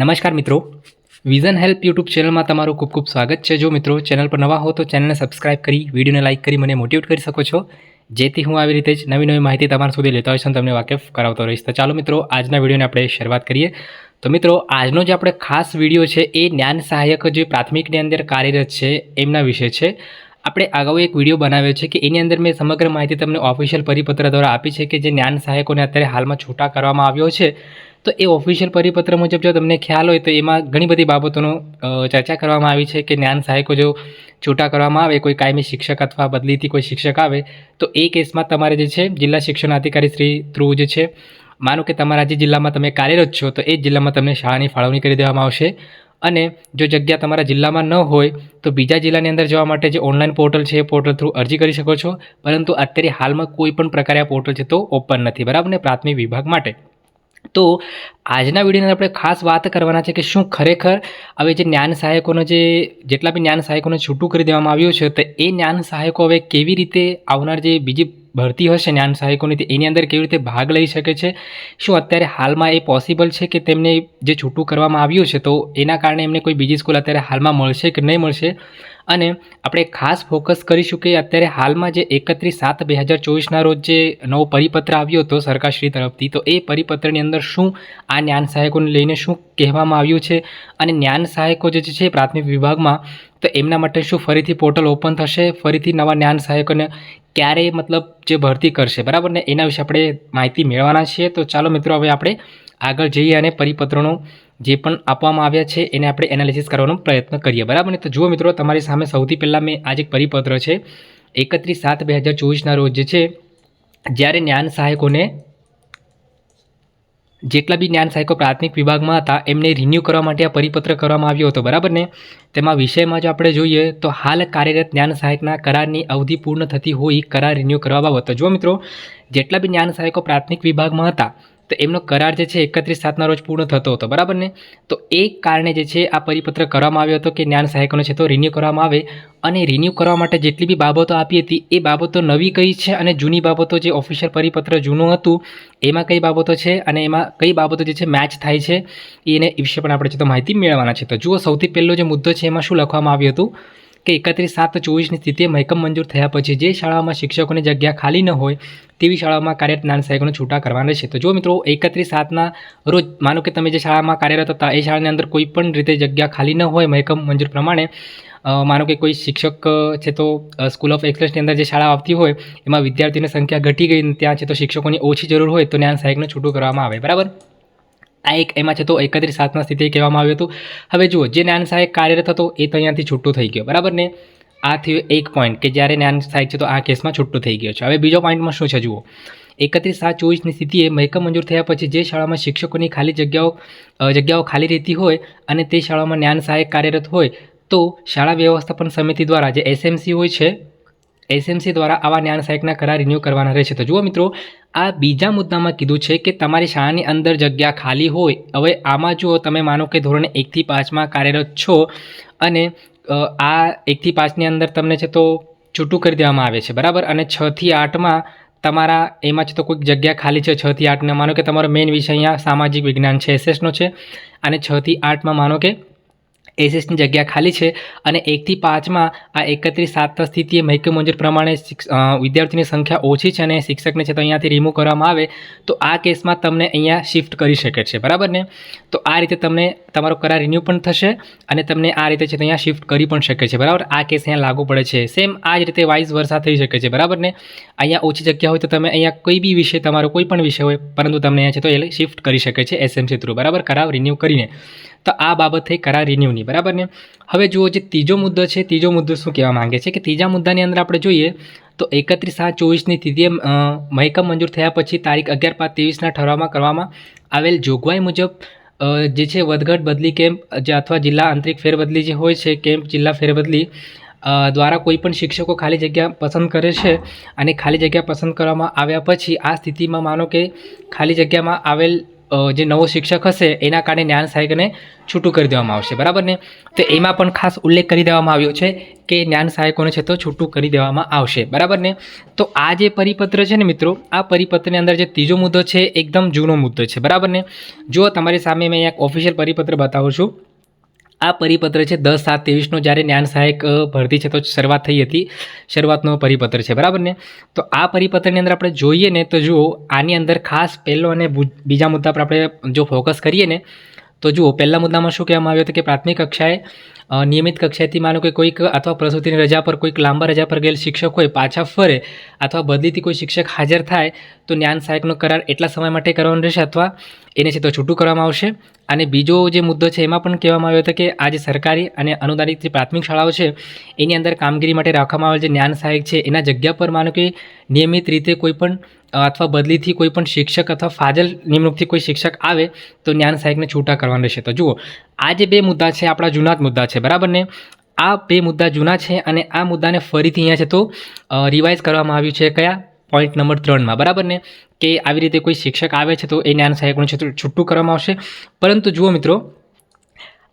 નમસ્કાર મિત્રો. Vision help YouTube ચેનલમાં તમારું ખૂબ ખૂબ સ્વાગત છે. જો મિત્રો ચેનલ પર નવા હો તો ચેનલને સબસ્ક્રાઇબ કરી વિડીયોને લાઇક કરી, મને મોટિવેટ કરી શકો છો. જેથી હું આવી રીતે જ નવી નવી માહિતી તમારા સુધી લેતા હોઈશ અને તમને વાકેફ કરાવતો રહીશ. તો ચાલો મિત્રો, આજના વિડીયોને આપણે શરૂઆત કરીએ. તો મિત્રો, આજનો જે આપણે ખાસ વીડિયો છે એ જ્ઞાન સહાયક જે પ્રાથમિકની અંદર કાર્યરત છે એમના વિશે છે. આપણે અગાઉ એક વીડિયો બનાવ્યો છે કે એની અંદર મેં સમગ્ર માહિતી તમને ઓફિશિયલ પરિપત્ર દ્વારા આપી છે કે જે જ્ઞાન સહાયકોને અત્યારે હાલમાં છૂટા કરવામાં આવ્યો છે. તો એ ઓફિશિયલ પરિપત્ર મુજબ જો તમને ખ્યાલ હોય તો એમાં ઘણી બધી બાબતોનો ચર્ચા કરવામાં આવી છે કે જ્ઞાન સહાયકો જો છૂટા કરવામાં આવે, કોઈ કાયમી શિક્ષક અથવા બદલીથી કોઈ શિક્ષક આવે, તો એ કેસમાં તમારે જે છે, જિલ્લા શિક્ષણ અધિકારી શ્રી થ્રુ જે છે. માનો કે તમારા જે જિલ્લામાં તમે કાર્યરત છો, તો એ જિલ્લામાં તમને શાળાની ફાળવણી કરી દેવામાં આવશે. અને જો જગ્યા તમારા જિલ્લામાં ન હોય, તો બીજા જિલ્લાની અંદર જવા માટે જે ઓનલાઈન પોર્ટલ છે, એ પોર્ટલ થ્રુ અરજી કરી શકો છો. પરંતુ અત્યારે હાલમાં કોઈ પણ પ્રકારે આ પોર્ટલ છે તો ઓપન નથી, બરાબર ને? પ્રાથમિક વિભાગ માટે. તો આજના વિડીયોની આપણે ખાસ વાત કરવાના છે કે શું ખરેખર હવે જે જ્ઞાન સહાયકોનો જે જેટલા બી જ્ઞાન સહાયકોને છૂટું કરી દેવામાં આવ્યું છે, તો એ જ્ઞાન સહાયકો હવે કેવી રીતે આવનાર જે બીજી ભરતી હશે જ્ઞાન સહાયકોની એની અંદર કેવી રીતે ભાગ લઈ શકે છે? શું અત્યારે હાલમાં એ પોસિબલ છે કે તેમને જે છૂટું કરવામાં આવ્યું છે, તો એના કારણે એમને કોઈ બીજી સ્કૂલ અત્યારે હાલમાં મળશે કે નહીં મળશે? અને આપણે ખાસ ફોકસ કરીશું કે અત્યારે હાલમાં જે એકત્રીસ સાત બે હજાર ચોવીસના રોજ જે નવો પરિપત્ર આવ્યો હતો સરકારશ્રી તરફથી, તો એ પરિપત્રની અંદર શું આ જ્ઞાન સહાયકોને લઈને શું કહેવામાં આવ્યું છે અને જ્ઞાન સહાયકો જે છે પ્રાથમિક વિભાગમાં, તો એમના માટે શું ફરીથી પોર્ટલ ઓપન થશે? ફરીથી નવા જ્ઞાન સહાયકોને ક્યારે મતલબ જે ભરતી કરશે? બરાબર? ને એના વિશે આપણે માહિતી મેળવવાના છીએ. તો ચાલો મિત્રો, હવે આપણે આગળ જઈએ અને પરિપત્રોનો જે પણ આપવામાં આવ્યા છે, એને આપણે એનાલિસિસ કરવાનો પ્રયત્ન કરીએ. બરાબર ને? તો જુઓ મિત્રો, તમારી સામે સૌથી પહેલાં મેં આજે એક પરિપત્ર છે, એકત્રીસ સાત બે હજાર ચોવીસના રોજ છે, જ્યારે જ્ઞાન સહાયકોને જેટલા બી જ્ઞાન સહાયકો પ્રાથમિક વિભાગમાં હતા, એમને રિન્યૂ કરવા માટે આ પરિપત્ર કરવામાં આવ્યો હતો. બરાબર ને? તેમાં વિષયમાં જો આપણે જોઈએ, તો હાલ કાર્યરત જ્ઞાન સહાયકના કરારની અવધિ પૂર્ણ થતી હોય, કરાર રિન્યૂ કરવા બાબત. જો મિત્રો, જેટલા બી જ્ઞાન સહાયકો પ્રાથમિક વિભાગમાં હતા તો એમનો કરાર જે છે એકત્રીસ સાતના રોજ પૂર્ણ થતો હતો, બરાબર ને? તો એ કારણે જે છે આ પરિપત્ર કરવામાં આવ્યો હતો કે જ્ઞાન સહાયકોનો છે તો રિન્યૂ કરવામાં આવે અને રિન્યૂ કરવા માટે જેટલી બી બાબતો આપી હતી, એ બાબતો નવી કઈ છે અને જૂની બાબતો જે ઓફિશિયલ પરિપત્ર જૂનું હતું, એમાં કઈ બાબતો છે અને એમાં કઈ બાબતો જે છે મેચ થાય છે, એને વિશે પણ આપણે છે તો માહિતી મેળવવાના છે. તો જુઓ સૌથી પહેલો જે મુદ્દો છે એમાં શું લખવામાં આવ્યું હતું? કે એકત્રીસ સાત ચોવીસની સ્થિતિએ મહેકમ મંજૂર થયા પછી જે શાળામાં શિક્ષકોની જગ્યા ખાલી ન હોય, તેવી શાળાઓમાં કાર્યરત જ્ઞાન સહાયકોને છૂટા કરવાના છે તો જો મિત્રો એકત્રીસ સાતના રોજ માનો કે તમે જે શાળામાં કાર્યરત હતા, એ શાળાની અંદર કોઈ પણ રીતે જગ્યા ખાલી ન હોય મહેકમ મંજૂર પ્રમાણે માનો કે કોઈ શિક્ષક છે તો સ્કૂલ ઓફ એક્સલન્સની અંદર જે શાળા આવતી હોય, એમાં વિદ્યાર્થીઓની સંખ્યા ઘટી ગઈ ત્યાં છે તો શિક્ષકોની ઓછી જરૂર હોય, તો જ્ઞાન સહાયકને છૂટું કરવામાં આવે. બરાબર? આ એક એમાં છે તો એકત્રીસ સાતના સ્થિતિ કહેવામાં આવ્યું હતું. હવે જુઓ, જે જ્ઞાન સહાયક કાર્યરત હતો એ તો અહીંયાથી છૂટું થઈ ગયો, બરાબર ને? આ થયું એક પોઈન્ટ કે જ્યારે જ્ઞાન સહાયક છે તો આ કેસમાં છૂટું થઈ ગયો છે. હવે બીજો પોઈન્ટમાં શું છે, જુઓ? એકત્રીસ સાત ચોવીસની સ્થિતિએ મહેકમ મંજૂર થયા પછી જે શાળામાં શિક્ષકોની ખાલી જગ્યાઓ જગ્યાઓ ખાલી રહેતી હોય અને તે શાળામાં જ્ઞાન સહાયક કાર્યરત હોય, તો શાળા વ્યવસ્થાપન સમિતિ દ્વારા જે એસએમસી હોય છે એસએમસી દ્વારા આવા જ્ઞાન સહાયકના કરાર રિન્યૂ કરવાના રહેશે. તો જુઓ મિત્રો, આ બીજા મુદ્દામાં કીધું છે કે તમારી શાળાની અંદર જગ્યા ખાલી હોય, હવે આમાં જુઓ, તમે માનો કે ધોરણ એકથી પાંચમાં કાર્યરત છો અને આ એકથી પાંચની અંદર તમને છે તો છૂટું કરી દેવામાં આવે છે, બરાબર? અને છથી આઠમાં તમારા, એમાં છે તો કોઈક જગ્યા ખાલી છે છથી આઠને માનો કે તમારો મેઇન વિષય અહીંયા સામાજિક વિજ્ઞાન છે એસએસનો છે. અને છથી આઠમાં માનો કે એસએસની જગ્યા ખાલી છે અને એકથી પાંચમાં આ એકત્રીસ સાતના સ્થિતિએ મહેકમ મંજૂર પ્રમાણે વિદ્યાર્થીની સંખ્યા ઓછી છે અને શિક્ષકને છે તો અહીંયાથી રિમૂવ કરવામાં આવે, તો આ કેસમાં તમને અહીંયા શિફ્ટ કરી શકે છે. બરાબર ને? તો આ રીતે તમને તમારો કરાર રિન્યૂ પણ થશે અને તમને આ રીતે છે અહીંયા શિફ્ટ કરી પણ શકે છે. બરાબર? આ કેસ અહીંયા લાગુ પડે છે. સેમ આ જ રીતે વાઇઝ વર્ષા થઈ શકે છે. બરાબર ને? અહીંયા ઓછી જગ્યા હોય તો તમે અહીંયા કોઈ બી વિષય, તમારો કોઈ પણ વિષય હોય, પરંતુ તમને અહીંયા છે તો એ શિફ્ટ કરી શકે છે એસએમસી થ્રુ બરાબર? કરાર રિન્યૂ કરીને. તો આ બાબત થઈ કરાર રિન્યૂની બરાબર ને? હવે જુઓ જે ત્રીજો મુદ્દો છે, ત્રીજો મુદ્દો શું કહેવા માંગે છે કે ત્રીજા મુદ્દાની અંદર આપણે જોઈએ તો એકત્રીસ સાત ચોવીસની તિથિએ મહેકમ મંજૂર થયા પછી તારીખ અગિયાર પાંચ ત્રેવીસના ઠરાવમાં કરવામાં આવેલ જોગવાઈ મુજબ જે છે વધઘટ બદલી કેમ્પ, જે અથવા જિલ્લા આંતરિક ફેરબદલી જે હોય છે, કેમ્પ જિલ્લા ફેરબદલી દ્વારા કોઈ પણ શિક્ષકો ખાલી જગ્યા પસંદ કરે છે અને ખાલી જગ્યા પસંદ કરવામાં આવ્યા પછી આ સ્થિતિમાં માનો કે ખાલી જગ્યામાં આવેલ જે નવો શિક્ષક હશે, એના કારણે જ્ઞાન સહાયકને છૂટું કરી દેવામાં આવશે. બરાબર ને? તો એમાં પણ ખાસ ઉલ્લેખ કરી દેવામાં આવ્યો છે કે જ્ઞાન સહાયકોને છે તો છૂટું કરી દેવામાં આવશે. બરાબર ને? તો આ જે પરિપત્ર છે ને મિત્રો, આ પરિપત્રની અંદર જે ત્રીજો મુદ્દો છે એકદમ જૂનો મુદ્દો છે. બરાબર ને? જો તમારી સામે મેં એક ઓફિશિયલ પરિપત્ર બતાવું છું. આ પરિપત્ર છે દસ સાત ત્રેવીસનો. જ્યારે જ્ઞાન સહાયક ભરતી છે તો શરૂઆત થઈ હતી. શરૂઆતનો પરિપત્ર છે. બરાબર ને? તો આ પરિપત્રની અંદર આપણે જોઈએ ને તો જુઓ, આની અંદર ખાસ પહેલો અને બીજા મુદ્દા પર આપણે જો ફોકસ કરીએ ને, તો જુઓ, પહેલા મુદ્દામાં શું કહેવામાં આવ્યું હતું કે પ્રાથમિક કક્ષાએ નિયમિત કક્ષાએથી માનો કે કોઈક અથવા પ્રસૂતિની રજા પર, કોઈક લાંબા રજા પર ગયેલ શિક્ષક હોય, પાછા ફરે અથવા બદલીથી કોઈ શિક્ષક હાજર થાય તો જ્ઞાન સહાયકનો કરાર એટલા સમય માટે કરવાનો રહેશે અથવા એને છે તો છૂટું કરવામાં આવશે? અને બીજો જે મુદ્દો છે, એમાં પણ કહેવામાં આવ્યો હતો કે આ જે સરકારી અને અનુદાનિત જે પ્રાથમિક શાળાઓ છે, એની અંદર કામગીરી માટે રાખવામાં આવેલ જે જ્ઞાન સહાયક છે, એના જગ્યા પર માનો કે નિયમિત રીતે કોઈપણ અથવા બદલીથી કોઈ પણ શિક્ષક અથવા ફાજલ નિમણૂકથી કોઈ શિક્ષક આવે, તો જ્ઞાન સહાયકને છૂટા કરવાનું રહેશે. તો જુઓ, આ જે બે મુદ્દા છે, આપણા જૂના જ મુદ્દા છે, બરાબર ને? આ બે મુદ્દા જૂના છે અને આ મુદ્દાને ફરીથી અહીંયા છે તો રિવાઇઝ કરવામાં આવ્યું છે. કયા? પોઈન્ટ નંબર ત્રણમાં, બરાબર ને? કે આવી રીતે કોઈ શિક્ષક આવે છે તો એ જ્ઞાન સહાયકનું છૂટું કરવામાં આવશે. પરંતુ જુઓ મિત્રો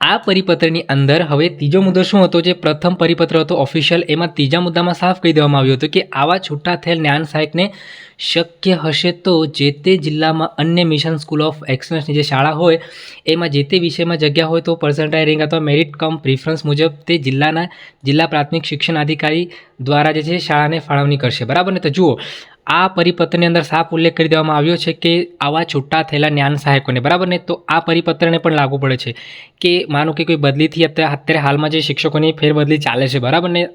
આ પરિપત્રની અંદર હવે ત્રીજો મુદ્દો શું હતો જે પ્રથમ પરિપત્ર હતો ઓફિશિયલ એમાં ત્રીજા મુદ્દામાં સાફ કહી દેવામાં આવ્યું હતું કે આવા છૂટા થયેલ જ્ઞાન સહાયકને શક્ય હશે તો જે તે જિલ્લામાં અન્ય મિશન સ્કૂલ ઓફ એક્સલન્સની જે શાળા હોય, એમાં જે તે વિષયમાં જગ્યા હોય તો પર્સન્ટાઇલ રેન્ક અથવા મેરિટ કમ પ્રિફરન્સ મુજબ તે જિલ્લાના જિલ્લા પ્રાથમિક શિક્ષણ અધિકારી દ્વારા જે છે શાળાને ફાળવણી કરશે. બરાબર ને? તો જુઓ આ પરિપત્રની અંદર સાફ ઉલ્લેખ કરી દેવામાં આવ્યો છે કે આવા છૂટા થયેલા જ્ઞાન સહાયકોને, બરાબર ને? તો આ પરિપત્રને પણ લાગુ પડે છે કે માનો કે કોઈ બદલીથી અત્યારે હાલમાં જે શિક્ષકોની ફેરબદલી ચાલે છે, બરાબર ને?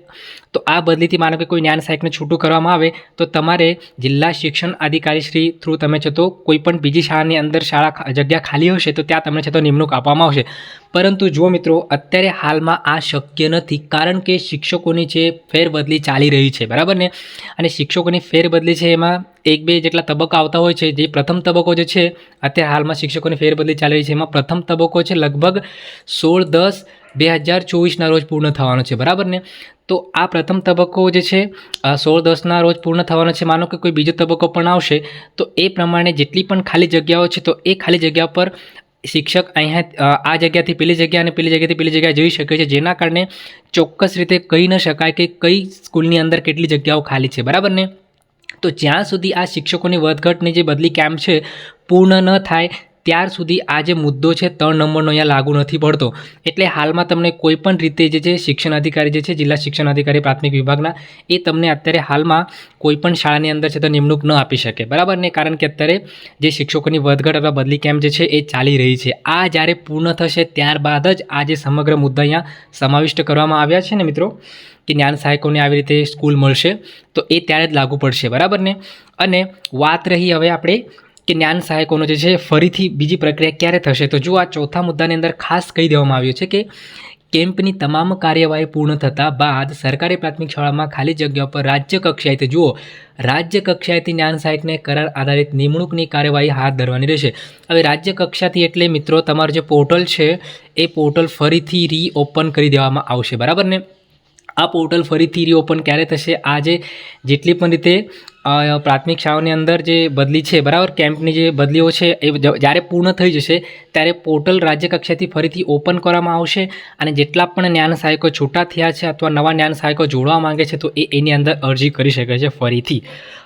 તો આ બદલીથી માનો કે કોઈ જ્ઞાન સહાયકને છૂટું કરવામાં આવે તો તમારે જિલ્લા શિક્ષણ અધિકારી શ્રી થ્રુ તમે છે તો કોઈ પણ બીજી શાળાની અંદર શાળા જગ્યા ખાલી હશે તો ત્યાં તમને છે તો નિમણૂક આપવામાં આવશે. પરંતુ જુઓ મિત્રો, અત્યારે હાલમાં આ શક્ય નથી કારણ કે શિક્ષકોની જે ફેરબદલી ચાલી રહી છે, બરાબર ને? અને શિક્ષકોની ફેરબદલી છે એમાં એક બે જેટલા તબક્કા આવતા હોય છે. જે પ્રથમ તબક્કો જે છે, અત્યારે હાલમાં શિક્ષકોની ફેરબદલી ચાલી રહી છે. એમાં પ્રથમ તબક્કો છે લગભગ સોળ દસ બે હજાર ચોવીસના રોજ પૂર્ણ થવાનો છે, બરાબર ને? તો આ પ્રથમ તબક્કો જે છે સોળ દસના રોજ પૂર્ણ થવાનો છે. માનો કે કોઈ બીજો તબક્કો પણ આવશે, તો એ પ્રમાણે જેટલી પણ ખાલી જગ્યાઓ છે, તો એ ખાલી જગ્યા પર શિક્ષક અહીંયા આ જગ્યાથી પેલી જગ્યા અને પેલી જગ્યાથી પેલી જગ્યાએ જઈ શકે છે, જેના કારણે ચોક્કસ રીતે કહી ન શકાય કે કઈ સ્કૂલની અંદર કેટલી જગ્યાઓ ખાલી છે, બરાબર ને? તો જ્યાં સુધી આ શિક્ષકોની વધઘટની જે બદલી કેમ્પ છે, પૂર્ણ ન થાય ત્યાર સુધી આ જે મુદ્દો છે, ત્રણ નંબરનો અહીંયા લાગુ નથી પડતો. એટલે હાલમાં તમને કોઈપણ રીતે જે છે શિક્ષણ અધિકારી જે છે, જિલ્લા શિક્ષણ અધિકારી પ્રાથમિક વિભાગના, એ તમને અત્યારે હાલમાં કોઈપણ શાળાની અંદર છે તો નિમણૂક ન આપી શકે. બરાબર ને? કારણ કે અત્યારે જે શિક્ષકોની વધઘટ અથવા બદલી કેમ્પ જે છે, એ ચાલી રહી છે. આ જ્યારે પૂર્ણ થશે, ત્યારબાદ જ આ જે સમગ્ર મુદ્દા અહીંયા સમાવિષ્ટ કરવામાં આવ્યા છે ને મિત્રો? કે જ્ઞાન સહાયકોને આવી રીતે સ્કૂલ મળશે, તો એ ત્યારે જ લાગુ પડશે. બરાબર ને? અને વાત રહી હવે આપણે કે જ્ઞાન સહાયકોનો જે છે, ફરીથી બીજી પ્રક્રિયા ક્યારે થશે? તો જો આ ચોથા મુદ્દાની અંદર ખાસ કહી દેવામાં આવ્યું છે કે કેમ્પની તમામ કાર્યવાહી પૂર્ણ થતાં બાદ સરકારી પ્રાથમિક શાળામાં ખાલી જગ્યા પર રાજ્ય કક્ષાએથી જુઓ, રાજ્ય કક્ષાએથી જ્ઞાન સહાયકને કરાર આધારિત નિમણૂકની કાર્યવાહી હાથ ધરવાની રહેશે. હવે રાજ્ય કક્ષાથી એટલે, મિત્રો, તમારું જે પોર્ટલ છે, એ પોર્ટલ ફરીથી રીઓપન કરી દેવામાં આવશે, બરાબર ને? આ પોર્ટલ ફરીથી રીઓપન ક્યારે થશે? આજે જેટલી પણ રીતે પ્રાથમિક શાળાઓની અંદર જે બદલી છે, બરાબર? કેમ્પની જે બદલીઓ છે, એ જ્યારે પૂર્ણ થઈ જશે, ત્યારે પોર્ટલ રાજ્ય કક્ષાથી ફરીથી ઓપન કરવામાં આવશે અને જેટલા પણ જ્ઞાન સહાયકો છૂટા થયા છે અથવા નવા જ્ઞાન સહાયકો જોડવા માંગે છે, તો એ એની અંદર અરજી કરી શકે છે ફરીથી.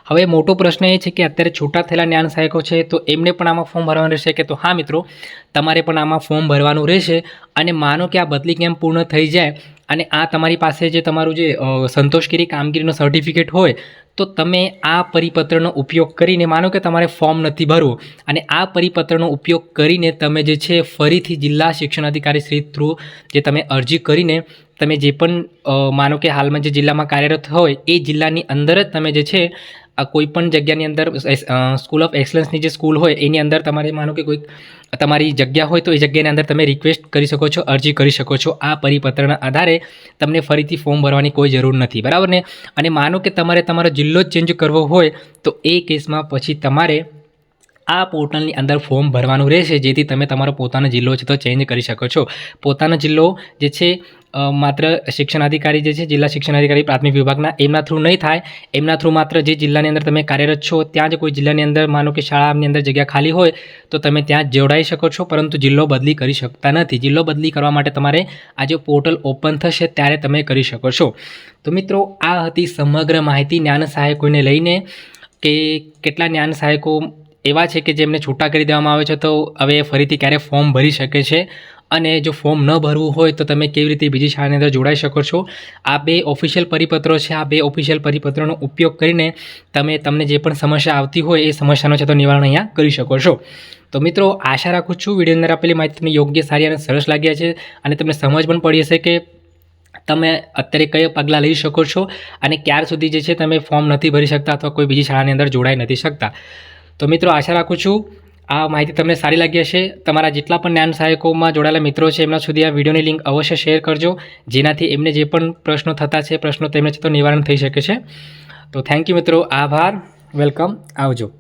હવે મોટો પ્રશ્ન એ છે કે અત્યારે છૂટા થયેલા જ્ઞાન સહાયકો છે, તો એમને પણ આમાં ફોર્મ ભરવાનું રહેશે કે તો હા મિત્રો, તમારે પણ આમાં ફોર્મ ભરવાનું રહેશે અને માનો કે આ બદલી કેમ્પ પૂર્ણ થઈ જાય અને આ તમારી પાસે જે તમારું જે સંતોષગીરી કામગીરીનો સર્ટિફિકેટ હોય, તો તમે આ પરિપત્રનો ઉપયોગ કરીને, માનો કે તમારે ફોર્મ નથી ભરવું, અને આ પરિપત્રનો ઉપયોગ કરીને તમે જે છે ફરીથી જિલ્લા શિક્ષણ અધિકારી શ્રી થ્રુ જે તમે અરજી કરીને તમે જે પણ માનો કે હાલમાં જે જિલ્લામાં કાર્યરત હોય, એ જિલ્લાની અંદર જ તમે જે છે આ કોઈ પણ જગ્યાની અંદર સ્કૂલ ઓફ એક્સલન્સની જે સ્કૂલ હોય, એની અંદર તમારે માનો કે કોઈક તમારી જગ્યા હોય તો એ જગ્યાની અંદર તમે રિક્વેસ્ટ કરી શકો છો, અરજી કરી શકો છો. આ પરિપત્રના આધારે તમને ફરીથી ફોર્મ ભરવાની કોઈ જરૂર નથી. બરાબર ને? અને માનો કે તમારે તમારો જિલ્લો જ ચેન્જ કરવો હોય, તો એ કેસમાં પછી તમારે આ પોર્ટલની અંદર ફોર્મ ભરવાનું રહેશે, જેથી તમે તમારો પોતાનો જિલ્લો છે તો ચેન્જ કરી શકો છો. પોતાનો જિલ્લો જે છે માત્ર માત્ર શિક્ષણાધિકારી જે છે, જિલ્લા શિક્ષણાધિકારી પ્રાથમિક વિભાગના, એમના થ્રુ નહીં થાય. એમના થ્રુ માત્ર જે જિલ્લાની અંદર તમે કાર્યરત છો, ત્યાં જ કોઈ જિલ્લાની અંદર માનો કે શાળાની અંદર જગ્યા ખાલી હોય, તો તમે ત્યાં જોડાઈ શકો છો, પરંતુ જિલ્લો બદલી કરી શકતા નથી. જિલ્લો બદલી કરવા માટે તમારે આ જે પોર્ટલ ઓપન થશે, ત્યારે તમે કરી શકો છો. તો મિત્રો, આ હતી સમગ્ર માહિતી. જ્ઞાન સહાયકોને લઈને કે કેટલા જ્ઞાન સહાયકો એવા છે કે જેમને છૂટા કરી દેવામાં આવે છે, તો હવે ફરીથી ક્યારે ફોર્મ ભરી શકે છે? અને જો ફોર્મ ન ભરવું હોય, તો તમે કેવી રીતે બીજી શાળાની અંદર જોડાઈ શકો છો? આ બે ઓફિશિયલ પરિપત્રો છે. આ બે ઓફિશિયલ પરિપત્રોનો ઉપયોગ કરીને તમે, તમને જે પણ સમસ્યા આવતી હોય, એ સમસ્યાનો છે તો નિવારણ અહીંયા કરી શકો છો. તો મિત્રો, આશા રાખું છું વીડિયો અંદર આપેલી માહિતી તમને યોગ્ય, સારી અને સરસ લાગ્યા છે અને તમને સમજ પણ પડી હશે કે તમે અત્યારે કયા પગલાં લઈ શકો છો અને ક્યાર સુધી જે છે તમે ફોર્મ નથી ભરી શકતા અથવા કોઈ બીજી શાળાની અંદર જોડાઈ નથી શકતા. તો મિત્રો, આશા રાખું છું આ માહિતી તમને સારી લાગી હશે. તમારા જેટલા પણ જ્ઞાન સહાયકોમાં જોડાયેલા મિત્રો છે, એમના સુધી આ વિડીયોની લિંક અવશ્ય શેર કરજો. જેનાથી એમને જે પણ પ્રશ્નો થતા છે, પ્રશ્નો તેમને છે, તો નિવારણ થઈ શકે છે. તો થેન્ક યુ મિત્રો, આભાર વેલકમ આવજો.